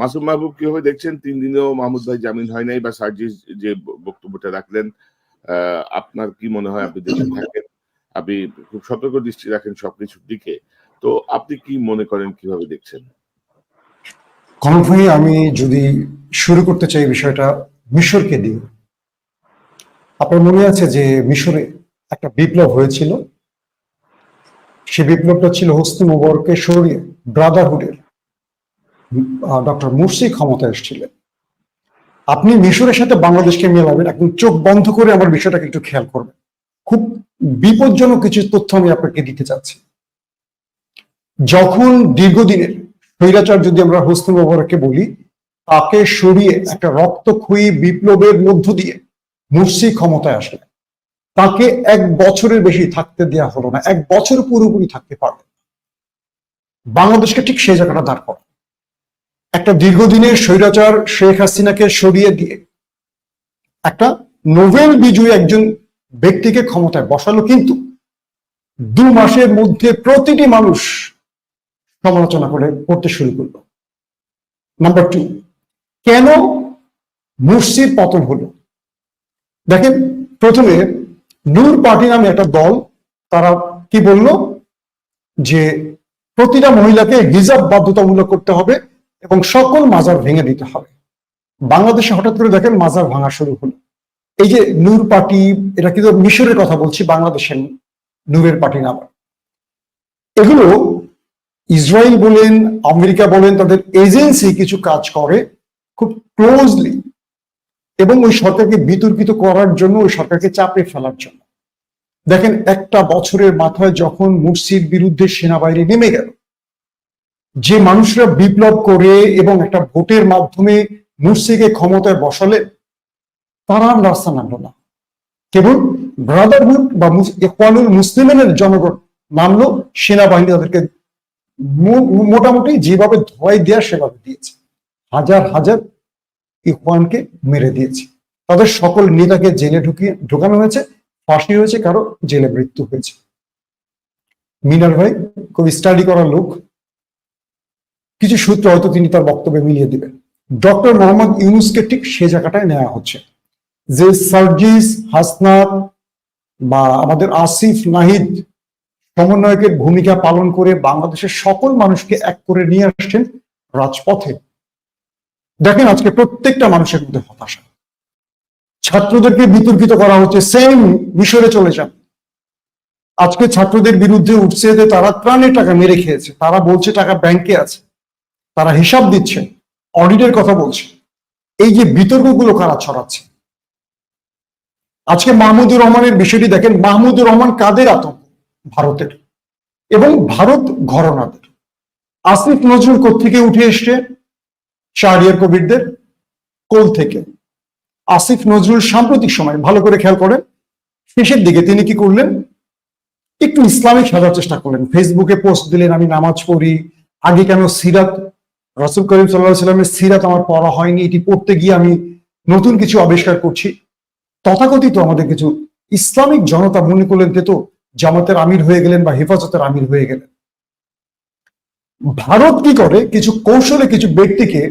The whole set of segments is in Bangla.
মাসুম মাহবুব কীভাবে দেখছেন? তিন দিনেও মাহমুদ ভাই জামিন হয় নাই বা সার্জিস যে বক্তব্যটা রাখলেন আপনার কি মনে হয়? আপনি দেশে থাকেন। আপনি খুব সতর্ক দৃষ্টি রাখেন সবকিছুর দিকে। তো আপনি কি মনে করেন কীভাবে দেখছেন? কনক ভাই আমি যদি শুরু করতে চাই বিষয়টা, মিশরকে দিয়ে। আপনার মনে আছে যে মিশরে একটা বিপ্লব হয়েছিল? সে বিপ্লবটা ছিল হোসনি মোবারককে সরিয়ে ব্রাদারহুডের ডক্টর মুরসি ক্ষমতায় এসেছিলেন। আপনি মিশরের সাথে বাংলাদেশকে মেলাবেন এখন চোখ বন্ধ করে আমার বিষয়টাকে একটু খেয়াল করবেন। খুব বিপজ্জনক কিছু তথ্য আমি আপনাকে দিতে চাচ্ছি। যখন দীর্ঘদিনের স্বৈরাচার যদি আমরা হোসনি মোবারককে বলি, তাকে সরিয়ে একটা রক্তক্ষয়ী বিপ্লবের মধ্য দিয়ে মুরসি ক্ষমতায় আসলে তাকে এক বছরের বেশি থাকতে দেওয়া হলো না, এক বছর পুরোপুরি থাকতে পারবে বাংলাদেশকে ঠিক সেই জায়গাটা দাঁড় করা একটা দীর্ঘদিনের স্বৈরাচার শেখ হাসিনাকে সরিয়ে দিয়ে একটা নোবেল বিজয়ী একজন ব্যক্তিকে ক্ষমতায় বসালো কিন্তু দু মাসের মধ্যে প্রতিটি মানুষ সমালোচনা করে করতে শুরু করল। নাম্বার টু কেন মুর্শির পতন হলো? দেখেন, প্রথমে নূর পার্টি নামে একটা দল, তারা কি বলল? যে প্রতিটা মহিলাকে হিজাব বাধ্যতামূলক করতে হবে এবং সকল মাজার ভেঙে দিতে হবে। বাংলাদেশে হঠাৎ করে দেখেন মাজার ভাঙা শুরু হলো। এই যে নূর পার্টি এটা কিন্তু মিশরের কথা বলছি, বাংলাদেশের নূরের পার্টি নাম এগুলো ইসরায়েল বলেন, আমেরিকা বলেন, তাদের এজেন্সি কিছু কাজ করে খুব ক্লোজলি এবং ওই সরকারকে বিতর্কিত করার জন্য, ওই সরকারকে চাপে ফেলার জন্য। দেখেন একটা বছরের মাথায় যখন মুর্সির বিরুদ্ধে সেনাবাহিনী নেমে গেল যে মানুষরা বিপ্লব করে এবং একটা ভোটের মাধ্যমে মুর্সিকে ক্ষমতায় বসালে, তারা রাস্তা নামলো না। কেবল ব্রাদারহুড বা ইকওয়ানুল মুসলিমের জনগণ নামলো, সেনাবাহিনী তাদেরকে মোটামুটি যেভাবে ধোয়াই দেওয়া সেভাবে দিয়েছে। হাজার হাজার ইকওয়ানকে মেরে দিয়েছে। তাদের সকল নেতাকে জেলে ঢুকিয়ে, ঢোকানো হয়েছে, ফাঁসি হয়েছে, কারও জেলে মৃত্যু হয়েছে। মিনার ভাই, খুব স্টাডি করার লোক কিছু সূত্র হয়তো তিনি তার বক্তব্যে মিলিয়ে দিবেন। ডক্টর মোহাম্মদ ইউনুসকে ঠিক সে জায়গাটায় নেওয়া হচ্ছে। যে সার্জিস, হাসনাত বা আমাদের আসিফ, নাহিদ সমন্বয়কের ভূমিকা পালন করে বাংলাদেশের সকল মানুষকে এক করে নিয়ে আসছেন রাজপথে। দেখেন আজকে প্রত্যেকটা মানুষের মধ্যে হতাশা। ছাত্রদেরকে বিতর্কিত করা হচ্ছে সেম মিশরে চলে যান। আজকে ছাত্রদের বিরুদ্ধে উঠছে যে তারা ত্রাণের টাকা মেরে খেয়েছে, তারা বলছে টাকা ব্যাংকে আছে। তারা হিসাব দিচ্ছে অডিটের কথা বলছে। এই যে বিতর্কগুলো কারা ছড়াচ্ছে? আজকে মাহমুদুর রহমানের বিষয়টি দেখেন, মাহমুদুর রহমান কাদের আতঙ্ক? ভারতের। এবং ভারত ঘরনাদের। আসিফ নজরুল থেকে উঠে এসছে? শাহরিয়ার কবিরদের কোল থেকে। আসিফ নজরুল সাম্প্রতিক সময়, ভালো করে খেয়াল করেন, শেষের দিকে তিনি কি করলেন? একটু ইসলামিক সাজার চেষ্টা করলেন। ফেসবুকে পোস্ট দিলেন, আমি নামাজ পড়ি, আগে কেন সিরাত রসুল করিম সাল্লাহ সাল্লামের সিরাত আমার পড়া হয়নি, এটি পড়তে গিয়ে আমি নতুন কিছু আবিষ্কার করছি। তথাকথিত আমাদের কিছু ইসলামিক জনতা মনে করলেন তো জামাতের আমির হয়ে গেলেন বা হেফাজতের আমির হয়ে গেলেন। ভারত কি করে কিছু কৌশলে কিছু ব্যক্তিকে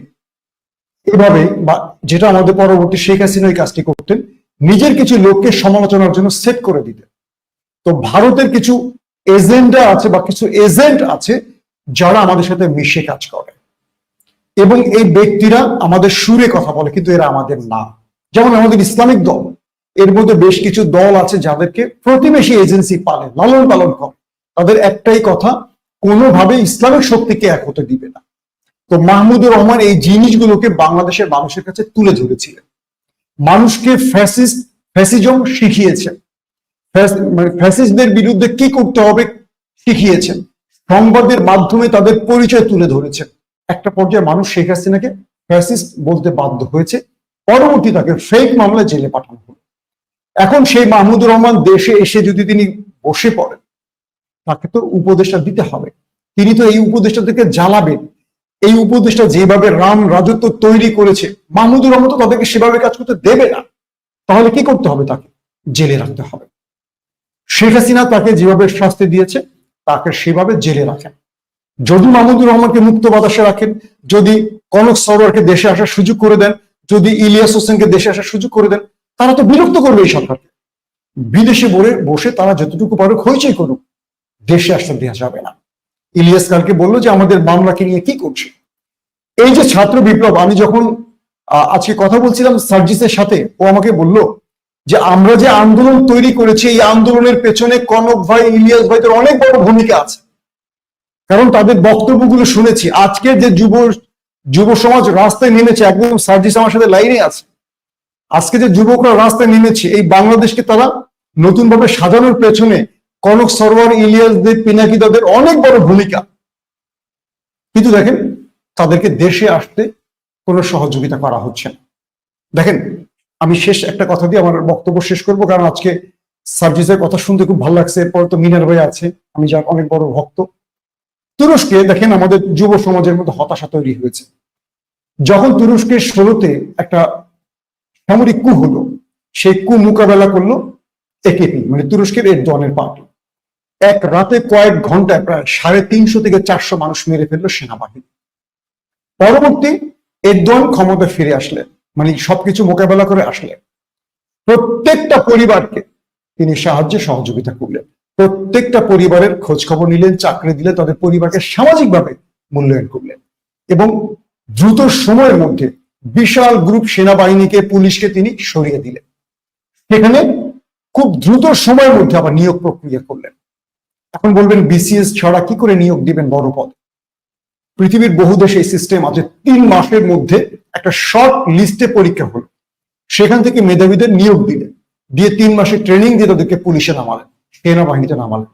এভাবে বা যেটা আমাদের পরবর্তী শেখ হাসিনা এই কাজটি করতেন, নিজের কিছু লোককে সমালোচনার জন্য সেট করে দিতেন। তো ভারতের কিছু এজেন্ডা আছে বা কিছু এজেন্ট আছে যারা আমাদের সাথে মিশে কাজ করে। এবং এই ব্যক্তিরা আমাদের সুরে কথা বলে, কিন্তু এরা আমাদের না। যেমন আমাদের ইসলামিক দল, এর মধ্যে বেশ কিছু দল আছে যাদেরকে প্রতিবেশী এজেন্সি পালে, লালন পালন করে। তাদের একটাই কথা কোনোভাবে ইসলামিক শক্তিকে এক হতে দিবে না। তো মাহমুদুর রহমান এই জিনিসগুলোকে বাংলাদেশের মানুষের কাছে তুলে ধরেছিলেন। মানুষকে ফ্যাসিস্ট, ফ্যাসিজম শিখিয়েছেন। মানে ফ্যাসিস্টদের বিরুদ্ধে কি করতে হবে, শিখিয়েছেন। সংবাদের মাধ্যমে তাদের পরিচয় তুলে ধরেছেন। একটা পর্যায়ে মানুষ শেখ হাসিনাকে ফ্যাসিস্ট বলতে বাধ্য হয়েছে। পরবর্তী তাকে ফেক মামলায় জেলে পাঠানো হলো। এখন সেই মাহমুদুর রহমান দেশে এসে যদি তিনি বসে পড়েন, তাকে তো উপদেশটা দিতে হবে। তিনি তো এই উপদেশটাদেরকে জ্বালাবেন। এই উপদেশটা যেভাবে রাম রাজত্ব তৈরি করেছে, মাহমুদুর রহমান তো তাদেরকে সেভাবে কাজ করতে দেবে না। তাহলে কি করতে হবে তাকে? জেলে রাখতে হবে। শেখ হাসিনা তাকে যেভাবে শাস্তি দিয়েছে, তাকে সেভাবে জেলে রাখেন যদি মাহমুদুর রহমানকে মুক্ত বাতাসে রাখেন, যদি কনক সরোয়ারকে দেশে আসার সুযোগ করে দেন, যদি ইলিয়াস হোসেনকে দেশে আসার সুযোগ করে দেন, তারা তো বিরক্ত করবে এই সরকারকে। বিদেশে বলে, বসে তারা যতটুকু পারুক হইচই করুক, দেশে আসতে দেওয়া যাবে না। ইলিয়াস কালকে বলল যে আমাদের মামলাকে নিয়ে কি করছে? এই যে ছাত্র বিপ্লব, আমি যখন আজকে কথা বলছিলাম সার্জিসের সাথে, ও আমাকে বলল যে আমরা যে আন্দোলন তৈরি করেছি, এই আন্দোলনের পেছনে কনক ভাই, ইলিয়াস ভাইদের অনেক বড় ভূমিকা আছে। কারণ তাদের বক্তব্যগুলো শুনেছি। আজকের যে যুব যুব সমাজ রাস্তায় নেমেছে, একদম সার্জিস আমার সাথে লাইনে আছে। আজকে যে যুবকরা রাস্তায় নেমেছে, এই বাংলাদেশকে তারা নতুন ভাবে সাজানোর পেছনে কনক সরোয়ার ইলিয়াসদের পিনাকিদাদের অনেক বড় ভূমিকা। কিন্তু দেখেন, তাদেরকে দেশে আসতে কোনো সহযোগিতা করা হচ্ছে না। দেখেন, আমি শেষ একটা কথা দিয়ে আমার বক্তব্য শেষ করব, কারণ আজকে সার্জিসের কথা শুনতে খুব ভালো লাগছে। এরপর তো মিনার ভাই আছে, আমি যার অনেক বড় ভক্ত। তুরস্কে দেখেন আমাদের যুব সমাজের মধ্যে হতাশা তৈরি হয়েছে। যখন তুরস্কের ষোলোতে একটা সামরিক কু হলো, সেই কু মোকাবেলা করল একেপি মানে তুরস্কের এরদোয়ানের পার্টি। এক রাতে কয়েক ঘন্টায় প্রায় সাড়ে তিনশো থেকে চারশো মানুষ মেরে ফেলল সেনাবাহিনী। পরবর্তী এরদোয়ান ক্ষমতা ফিরে আসলেন মানে সবকিছু মোকাবেলা করে আসলেন প্রত্যেকটা পরিবারকে তিনি সাহায্যে সহযোগিতা করলেন। প্রত্যেকটা পরিবারের খোঁজ খবর নিলেন, চাকরি দিলেন, তাদের পরিবারকে সামাজিকভাবে মূল্যায়ন করলেন এবং দ্রুত সময়ের মধ্যে বিশাল গ্রুপ সেনাবাহিনীকে, পুলিশকে তিনি সরিয়ে দিলেন। সেখানে খুব দ্রুত সময়ের মধ্যে আবার নিয়োগ প্রক্রিয়া করলেন। এখন বলবেন বিসিএস ছাড়া কি করে নিয়োগ দিবেন বড় পদ পৃথিবীর বহু দেশে এই সিস্টেম আছে। তিন মাসের মধ্যে একটা শর্ট লিস্টে পরীক্ষা হলো। সেখান থেকে মেধাবীদের নিয়োগ দিলেন। দিয়ে তিন মাসের ট্রেনিং দিয়ে তাদেরকে পুলিশে নামালেন। সেনাবাহিনীতে নামালেন।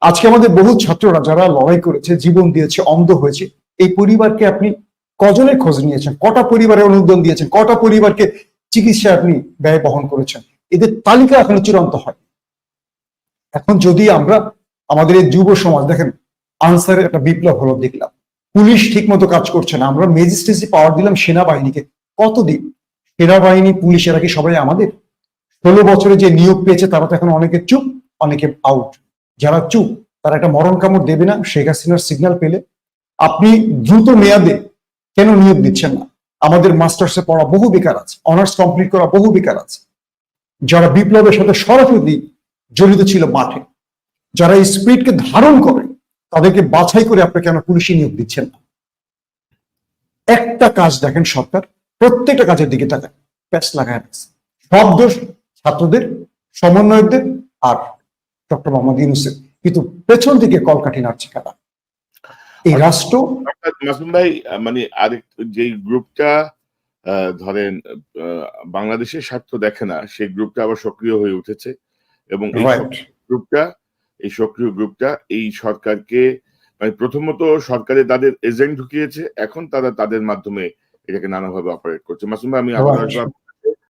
আজকে আমাদের বহু ছাত্ররা যারা লড়াই করেছে, জীবন দিয়েছে, অন্ধ হয়েছে, এই পরিবারকে আপনি কজনের খোঁজ নিয়েছেন? কটা পরিবারে অনুদান দিয়েছেন? কটা পরিবারকে চিকিৎসায় আপনি ব্যয় বহন করেছেন? এদের তালিকা এখনও চূড়ান্ত হয়। এখন যদি আমরা আমাদের এই যুব সমাজ, দেখেন, আনসারের একটা বিপ্লব হলো, দেখলাম। পুলিশ ঠিক মতো কাজ করছে না। আমরা ম্যাজিস্ট্রেসি পাওয়ার দিলাম সেনাবাহিনীকে। কতদিন? সেনাবাহিনী পুলিশ এরা কি সবাই আমাদের? ষোলো বছরে যে নিয়োগ পেয়েছে, তারা তো এখন অনেকে চুপ। অনেকে আউট যারা চুপ, তারা একটা মরণ কামড় দেবে না। শেখ হাসিনার সিগন্যাল পেলে আপনি দ্রুত মেয়াদে কেন নিয়োগ দিচ্ছেন না? আমাদের মাস্টার্সে পড়া বহু বেকার আছে। অনার্স কমপ্লিট করা বহু বেকার আছে। যারা বিপ্লবের সাথে সরাসরি জড়িত ছিল মাঠে, যারা এই স্পিডকে ধারণ করে, তাদেরকে বাছাই করে আপনি কেন পুলিশে নিয়োগ দিচ্ছেন না? একটা কাজ দেখেন সরকার, প্রত্যেকটা কাজের দিকে তাকান। প্যাচ লাগায় সব দোষ ছাত্রদের, সমন্বয়কদের আর ডক্টর মোহাম্মদ ইউনুসের। কিন্তু পেছন দিকে কলকাঠি নাড়ছে কারা? এই রাষ্ট্র মাসুম ভাই মানে আরেক যেই গ্রুপটা ধরেন বাংলাদেশের স্বার্থ দেখে না সেই গ্রুপটা আবার সক্রিয় হয়ে উঠেছে। এবং গ্রুপটা এই সক্রিয় গ্রুপটা এই সরকারকে মানে প্রথমত সরকারে তাদের এজেন্ট ঢুকিয়েছে এখন তারা তাদের মাধ্যমে এটাকে নানাভাবে অপারেট করছে। মাসুম ভাই আমি আবার. আসব